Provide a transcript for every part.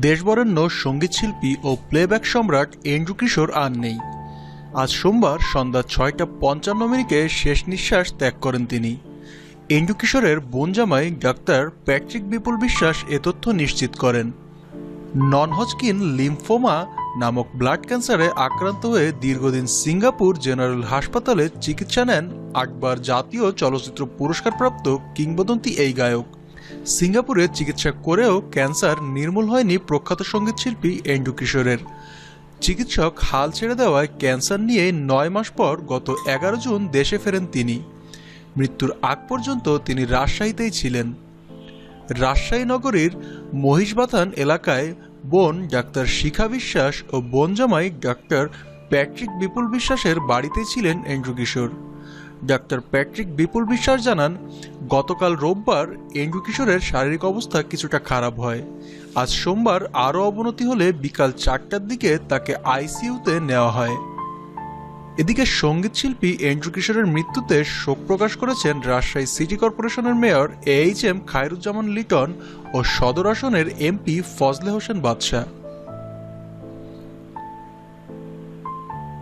দেশবরেণ্য সঙ্গীতশিল্পী ও playback সম্রাট Andrew কিশোর আর নেই। আজ সোমবার সন্ধ্যা ছয়টা পঞ্চান্ন মিনিটে শেষ নিঃশ্বাস ত্যাগ করেন তিনি। এন্ড্রু কিশোরের বোনজামাই ডাক্তার প্যাট্রিক বিপুল বিশ্বাস এ তথ্য নিশ্চিত করেন। নন হজকিন লিম্ফোমা নামক ব্লাড ক্যান্সারে আক্রান্ত হয়ে দীর্ঘদিন সিঙ্গাপুর জেনারেল হাসপাতালে চিকিৎসা নেন আটবার জাতীয় চলচ্চিত্র পুরস্কারপ্রাপ্ত কিংবদন্তি এই গায়ক। সিঙ্গাপুরে চিকিৎসা করেও ক্যান্সার নির্মূল হয়নি প্রখ্যাত সঙ্গীতশিল্পী এন্ডু কিশোরের। চিকিৎসক হাল ছেড়ে দেওয়ায় ক্যান্সার নিয়ে নয় মাস পর গত এগারো জুন দেশে ফেরেন তিনি। মৃত্যুর আগ পর্যন্ত তিনি রাজশাহীতেই ছিলেন। রাজশাহী নগরীর মহিষবাথান এলাকায় বোন ডাক্তার শিখা বিশ্বাস ও বোন জামাই ডাক্তার প্যাট্রিক বিপুল বিশ্বাসের বাড়িতে ছিলেন Andrew Kishore. Doctor Patrick Bipul Biswas জানান, গতকাল রোববার এন্ড্রু কিশোরের শারীরিক অবস্থা কিছুটা খারাপ হয়। আজ সোমবার আরও অবনতি হলে বিকাল চারটার দিকে তাকে আইসিইউতে নেওয়া হয়। এদিকে সঙ্গীতশিল্পী এন্ড্রু কিশোরের মৃত্যুতে শোক প্রকাশ করেছেন রাজশাহী সিটি কর্পোরেশনের mayor H M Khairuzzaman Liton ও সদর আসনের এমপি ফজলে হোসেন বাদশাহ।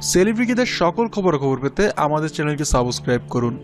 সেলিব্রিটিদের সকল খবরাখবর পেতে আমাদের চ্যানেলকে সাবস্ক্রাইব করুন